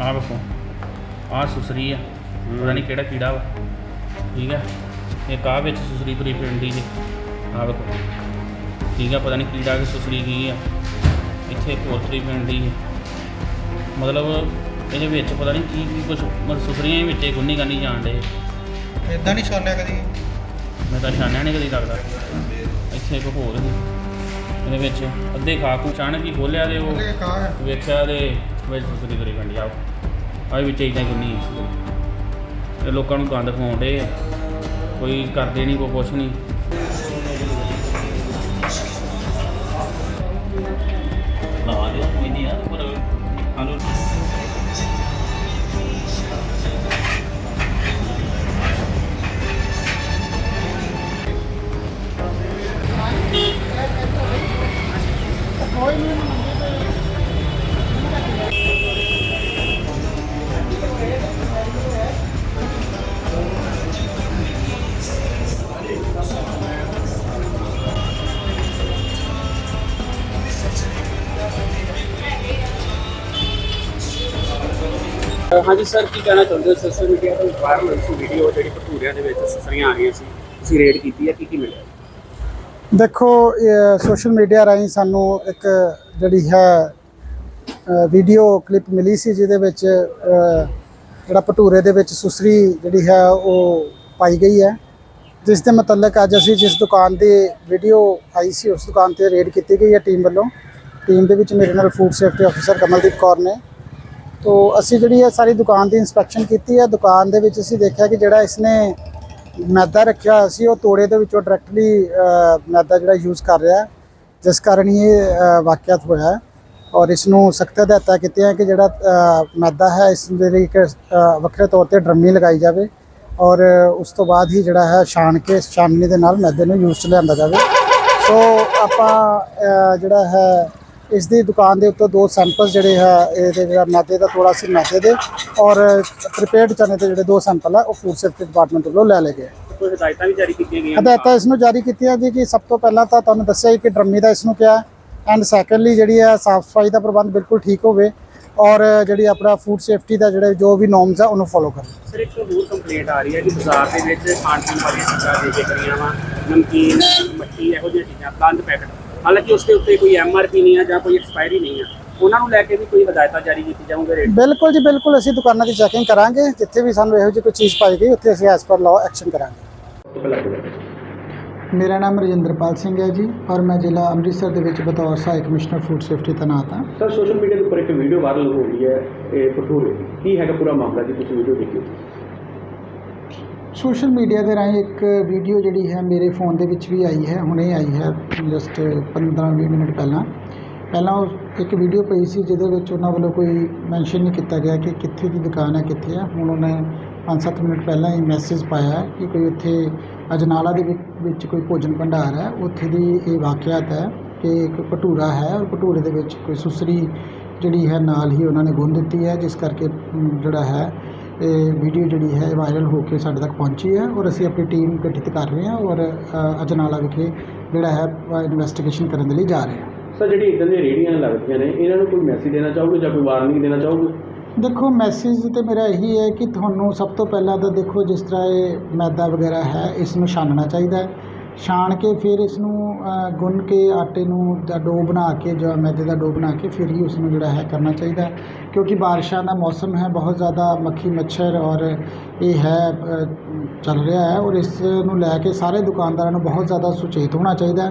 ਆਹ ਵੇਖੋ ਆਹ ਸੁਸਰੀ ਆ। ਪਤਾ ਨਹੀਂ ਕਿਹੜਾ ਕੀੜਾ ਵਾ। ਠੀਕ ਆ? ਇੱਕ ਆਹ ਵਿੱਚ ਸੁਸਰੀ ਤੁਰੀ ਫਿਰਦੀ ਜੀ। ਆਹ ਵੇਖੋ। ਠੀਕ ਆ? ਪਤਾ ਨਹੀਂ ਕੀੜਾ ਕਿ ਸੁਸਰੀ ਕੀ ਆ। ਇੱਥੇ ਤੁਰੀ ਫਿਰਦੀ ਹੈ ਮਤਲਬ ਇਹਦੇ ਵਿੱਚ ਪਤਾ ਨਹੀਂ ਕੀ ਕੀ ਕੁਝ ਮਤਲਬ ਸੁਸਰੀਆਂ ਹੀ ਵਿੱਚੇ ਗੁੰਨੀ ਗਾਨੀ ਜਾਣ ਡੇ ਇਦਾਂ ਨਹੀਂ ਛਾਲਿਆ ਕਦੀ? ਮੈਂ ਤਾਂ ਛਾਨਿਆ ਨਹੀਂ ਕਦੀ ਲੱਗਦਾ। ਇੱਥੇ ਇੱਕ ਹੋਰ ਸੀ। ਇਹਦੇ ਵਿੱਚ ਅੱਧੇ ਖਾ ਖੂ ਅਚਾਨਕ ਹੀ ਖੋਲਿਆ ਤੇ ਉਹ ਕਾ ਵੇਖਿਆ ਤੇ ਵਿੱਚ ਸੁਸਰੀ ਤੁਰੀ ਫਿਰਦੀ ਆ। ਆ ਵਿੱਚ ਇਦਾਂ ਗੁੰਨੀ ਤੇ ਲੋਕਾਂ ਨੂੰ ਗੰਦ ਖਵਾਉਂਦੇ ਆ। ਕੋਈ ਕਰਦੇ ਨਹੀਂ ਕੋਈ ਕੁਛ ਨਹੀਂ। ਲਾ ਕੋਈ ਨਹੀਂ ਆ ਪਰ ਆਲੂ ਹਾਂਜੀ ਸਰ, ਕੀ ਕਹਿਣਾ ਚਾਹੁੰਦੇ ਹੋ? ਸੋਸ਼ਲ ਮੀਡੀਆ ਤੇ ਵਾਇਰਲ ਹੋਈ ਸੀ ਵੀਡੀਓ ਜਿਹੜੀ ਭਟੂਰਿਆਂ ਦੇ ਵਿੱਚ ਸਸਰੀਆਂ ਆ ਰਹੀਆਂ ਸੀ, ਤੁਸੀਂ ਰੇਡ ਕੀਤੀ ਹੈ, ਕੀ ਕੀ ਮਿਲਿਆ? ਦੇਖੋ ਸੋਸ਼ਲ ਮੀਡੀਆ ਰਾਹੀਂ ਸਾਨੂੰ ਇੱਕ ਜਿਹੜੀ ਹੈ ਵੀਡੀਓ ਕਲਿੱਪ ਮਿਲੀ ਸੀ, ਜਿਹਦੇ ਵਿੱਚ ਜਿਹੜਾ ਭਟੂਰੇ ਦੇ ਵਿੱਚ ਸੁਸਰੀ ਜਿਹੜੀ ਹੈ, ਉਹ ਪਾਈ ਗਈ ਹੈ। ਜਿਸ ਦੇ ਮੁਤਲਕ ਅੱਜ ਅਸੀਂ ਜਿਸ ਦੁਕਾਨ ਦੀ ਵੀਡੀਓ ਆਈ ਸੀ, ਉਸ ਦੁਕਾਨ ਤੇ ਰੇਡ ਕੀਤੀ ਗਈ ਹੈ ਟੀਮ ਵੱਲੋਂ। ਟੀਮ ਦੇ ਵਿੱਚ ਮੇਰੇ ਨਾਲ ਫੂਡ ਸੇਫਟੀ ਅਫਸਰ ਕਮਲਦੀਪ ਕੌਰ ਨੇ। ਤੋ ਅਸੀਂ ਜਿਹੜੀ ਹੈ ਸਾਰੀ ਦੁਕਾਨ ਦੀ ਇਨਸਪੈਕਸ਼ਨ ਕੀਤੀ ਹੈ, ਦੁਕਾਨ ਦੇ ਵਿੱਚ ਅਸੀਂ ਦੇਖਿਆ ਕਿ ਜਿਹੜਾ ਇਸਨੇ ਮੈਦਾ ਰੱਖਿਆ ਹੋਇਆ ਸੀ, ਉਹ ਤੋੜੇ ਦੇ ਵਿੱਚੋਂ ਡਾਇਰੈਕਟਲੀ ਮੈਦਾ ਜਿਹੜਾ ਯੂਜ਼ ਕਰ ਰਿਹਾ ਜਿਸ ਕਾਰਨ ਹੀ ਇਹ ਵਾਕਿਆਤ ਹੋਇਆ ਔਰ ਇਸ ਨੂੰ ਸਖਤ ਹਦਾਇਤਾਂ ਕੀਤੀਆਂ ਕਿ ਜਿਹੜਾ ਮੈਦਾ ਹੈ, ਇਸ ਦੇ ਲਈ ਇੱਕ ਵੱਖਰੇ ਤੌਰ ਤੇ ਡਰਮੀ ਲਗਾਈ ਜਾਵੇ ਔਰ ਉਸ ਤੋਂ ਬਾਅਦ ਹੀ ਜਿਹੜਾ ਹੈ ਛਾਣ ਕੇ ਛਾਨਣੀ ਦੇ ਨਾਲ ਮੈਦੇ ਨੂੰ ਯੂਜ਼ 'ਚ ਲਿਆਂਦਾ ਜਾਵੇ। ਸੋ ਆਪਾਂ ਜਿਹੜਾ ਹੈ ਇਸ ਦੀ ਦੁਕਾਨ ਦੇ ਉੱਤੇ ਦੋ ਸੈਂਪਲ ਜਿਹੜੇ ਹੈ ਇਹਦੇ ਜਿਹੜਾ ਮੈਦੇ ਦਾ ਥੋੜਾ ਸੀ ਮੈਦੇ ਦੇ ਔਰ ਪ੍ਰੀਪੇਅਰਡ ਚਨੇ ਦੇ ਜਿਹੜੇ ਦੋ ਸੈਂਪਲ ਆ ਉਹ ਫੂਡ ਸੇਫਟੀ ਡਿਪਾਰਟਮੈਂਟ ਵੱਲੋਂ ਲੈ ਲਏ ਗਏ ਕੋਈ ਹਦਾਇਤਾਂ ਵੀ ਜਾਰੀ ਕੀਤੀਆਂ ਗਈਆਂ ਹਦਾਇਤਾਂ ਇਸ ਨੂੰ ਜਾਰੀ ਕੀਤੀਆਂ ਜੀ ਕਿ ਸਭ ਤੋਂ ਪਹਿਲਾਂ ਤਾਂ ਤੁਹਾਨੂੰ ਦੱਸਿਆ ਹੀ ਕਿ ਡਰਮੀ ਦਾ ਇਸ ਨੂੰ ਕਿਹਾ ਐਂਡ ਸੈਕੰਡਲੀ ਜਿਹੜੀ ਹੈ ਸਾਫ਼ ਸਫ਼ਾਈ ਦਾ ਪ੍ਰਬੰਧ ਬਿਲਕੁਲ ਠੀਕ ਹੋਵੇ ਔਰ ਜਿਹੜੀ ਆਪਣਾ ਫੂਡ ਸੇਫਟੀ ਦਾ ਜਿਹੜੇ ਜੋ ਵੀ ਨੋਰਮਸ ਆ ਉਹਨੂੰ ਫੋਲੋ ਕਰਨ ਸਰ ਇੱਕ ਹੋਰ ਕੰਪਲੇਂਟ ਆ ਰਹੀ ਹੈ ਕਿ ਬਾਜ਼ਾਰ ਦੇ ਵਿੱਚ ਖਾਣ ਪੀਣ ਵਾਲੀਆਂ ਚੀਜ਼ਾਂ ਦੇ ਵਿਕ ਰਹੀਆਂ ਵਾ ਨਮਕੀਨ ਮੱਠੀ ਇਹੋ ਜਿਹੀਆਂ ਚੀਜ਼ਾਂ ਬੰਦ ਪੈਕਟ। ਹਾਲਾਂਕਿ ਉਸ ਦੇ ਉੱਤੇ ਕੋਈ ਐਮਆਰਪੀ ਨਹੀਂ ਆ ਜਾਂ ਕੋਈ ਐਕਸਪਾਇਰੀ ਨਹੀਂ ਆ ਉਹਨਾਂ ਨੂੰ ਲੈ ਕੇ ਵੀ ਕੋਈ ਹਦਾਇਤਾਂ ਜਾਰੀ ਕੀਤੀ ਜਾਊਂਗੇ ਰੇਟ ਬਿਲਕੁਲ ਜੀ ਬਿਲਕੁਲ ਅਸੀਂ ਦੁਕਾਨਾਂ ਦੀ ਚੈਕਿੰਗ ਕਰਾਂਗੇ ਜਿੱਥੇ ਵੀ ਸਾਨੂੰ ਇਹੋ ਜਿਹੀ ਕੋਈ ਚੀਜ਼ ਪਾਈ ਗਈ ਉੱਥੇ ਅਸੀਂ ਐਸ ਪਰ ਲਾਅ ਐਕਸ਼ਨ ਕਰਾਂਗੇ ਮੇਰਾ ਨਾਮ ਰਜਿੰਦਰਪਾਲ ਸਿੰਘ ਹੈ ਜੀ ਔਰ ਮੈਂ ਜ਼ਿਲ੍ਹਾ ਅੰਮ੍ਰਿਤਸਰ ਦੇ ਵਿੱਚ ਬਤੌਰ ਸਹਾਇਕ ਕਮਿਸ਼ਨਰ ਫੂਡ ਸੇਫਟੀ ਤੈਨਾਤ ਹਾਂ ਸਰ ਸੋਸ਼ਲ ਮੀਡੀਆ ਦੇ ਉੱਪਰ ਇੱਕ ਵੀਡੀਓ ਵਾਇਰਲ ਹੋ ਰਹੀ ਹੈ ਇਹ ਭਟੂਰੇ ਦੀ ਕੀ ਹੈਗਾ ਪੂਰਾ ਮਾਮਲਾ ਜੀ ਤੁਸੀਂ ਵੀਡੀਓ ਦੇਖਿਓ ਸੋਸ਼ਲ ਮੀਡੀਆ ਦੇ ਰਾਹੀਂ ਇੱਕ ਵੀਡੀਓ ਜਿਹੜੀ ਹੈ ਮੇਰੇ ਫੋਨ ਦੇ ਵਿੱਚ ਵੀ ਆਈ ਹੈ, ਹੁਣੇ ਆਈ ਹੈ, ਜਸਟ 15-20 ਮਿੰਟ ਪਹਿਲਾਂ। ਪਹਿਲਾਂ ਉਹ ਇੱਕ ਵੀਡੀਓ ਪਈ ਸੀ ਜਿਹਦੇ ਵਿੱਚ ਉਹਨਾਂ ਵੱਲੋਂ ਕੋਈ ਮੈਂਸ਼ਨ ਨਹੀਂ ਕੀਤਾ ਗਿਆ ਕਿ ਕਿੱਥੇ ਦੀ ਦੁਕਾਨ ਹੈ, ਕਿੱਥੇ ਹੈ। ਹੁਣ ਉਹਨੇ 5-7 ਮਿੰਟ ਪਹਿਲਾਂ ਹੀ ਮੈਸੇਜ ਪਾਇਆ ਕਿ ਕੋਈ ਉੱਥੇ ਅਜਨਾਲਾ ਦੇ ਵਿੱਚ- ਵਿੱਚ ਕੋਈ ਭੋਜਨ ਭੰਡਾਰ ਹੈ। ਉੱਥੇ ਦੀ ਇਹ ਵਾਕਿਆਤ ਹੈ ਕਿ ਇੱਕ ਭਟੂਰਾ ਹੈ ਔਰ ਭਟੂਰੇ ਦੇ ਵਿੱਚ ਕੋਈ ਸੁਸਰੀ ਜਿਹੜੀ ਹੈ ਨਾਲ ਹੀ ਉਹਨਾਂ ਨੇ ਗੁੰਨ ਦਿੱਤੀ ਹੈ, ਜਿਸ ਕਰਕੇ ਜਿਹੜਾ ਹੈ ਇਹ ਵੀਡੀਓ ਜਿਹੜੀ ਹੈ ਵਾਇਰਲ ਹੋ ਕੇ ਸਾਡੇ ਤੱਕ ਪਹੁੰਚੀ ਹੈ ਔਰ ਅਸੀਂ ਆਪਣੀ ਟੀਮ ਗਠਿਤ ਕਰ ਰਹੇ ਹਾਂ ਔਰ ਅਜਨਾਲਾ ਵਿਖੇ ਜਿਹੜਾ ਹੈ ਇਨਵੈਸਟੀਗੇਸ਼ਨ ਕਰਨ ਦੇ ਲਈ ਜਾ ਰਹੇ ਹਾਂ। ਸਰ ਜਿਹੜੀ ਇਦਾਂ ਦੀਆਂ ਰੇੜੀਆਂ ਲੱਗਦੀਆਂ ਨੇ ਇਹਨਾਂ ਨੂੰ ਕੋਈ ਮੈਸੇਜ ਦੇਣਾ ਚਾਹੋਗੇ ਜਾਂ ਕੋਈ ਵਾਰਨਿੰਗ ਦੇਣਾ ਚਾਹੋਗੇ? ਦੇਖੋ ਮੈਸੇਜ ਤੇ ਮੇਰਾ ਇਹੀ ਹੈ ਕਿ ਤੁਹਾਨੂੰ ਸਭ ਤੋਂ ਪਹਿਲਾਂ ਤਾਂ ਦੇਖੋ ਜਿਸ ਤਰ੍ਹਾਂ ਇਹ ਮੈਦਾ ਵਗੈਰਾ ਹੈ ਇਸ ਨੂੰ ਛਾਨਣਾ ਚਾਹੀਦਾ ਹੈ। ਛਾਣ ਕੇ ਫਿਰ ਇਸ ਨੂੰ ਗੁੰਨ ਕੇ ਆਟੇ ਨੂੰ ਦਾ ਡੋ ਬਣਾ ਕੇ ਜਾਂ ਮੈਦੇ ਦਾ ਡੋ ਬਣਾ ਕੇ ਫਿਰ ਹੀ ਉਸ ਨੂੰ ਜਿਹੜਾ ਹੈ ਕਰਨਾ ਚਾਹੀਦਾ ਕਿਉਂਕਿ ਬਾਰਿਸ਼ਾਂ ਦਾ ਮੌਸਮ ਹੈ ਬਹੁਤ ਜ਼ਿਆਦਾ ਮੱਖੀ ਮੱਛਰ ਔਰ ਇਹ ਹੈ ਚੱਲ ਰਿਹਾ ਹੈ ਔਰ ਇਸ ਨੂੰ ਲੈ ਕੇ ਸਾਰੇ ਦੁਕਾਨਦਾਰਾਂ ਨੂੰ ਬਹੁਤ ਜ਼ਿਆਦਾ ਸੁਚੇਤ ਹੋਣਾ ਚਾਹੀਦਾ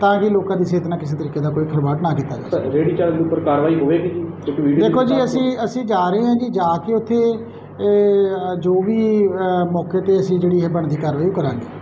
ਤਾਂ ਕਿ ਲੋਕਾਂ ਦੀ ਸਿਹਤ ਨਾਲ ਕਿਸੇ ਤਰੀਕੇ ਦਾ ਕੋਈ ਖਿਲਵਾੜ ਨਾ ਕੀਤਾ ਜਾ ਸਕੇ। ਰੇੜੀ ਚਾਲਕ ਉੱਪਰ ਕਾਰਵਾਈ ਹੋਵੇਗੀ? ਜੀ ਕਿਉਂਕਿ ਵੀਡੀਓ ਦੇਖੋ ਜੀ ਅਸੀਂ ਅਸੀਂ ਜਾ ਰਹੇ ਹਾਂ ਜੀ ਜਾ ਕੇ ਉੱਥੇ ਇਹ, ਜੋ ਵੀ ਮੌਕੇ ਤੇ ਅਸੀਂ ਜਿਹੜੀ ਹੈ ਬਣਦੀ ਕਾਰਵਾਈ ਕਰਾਂਗੇ।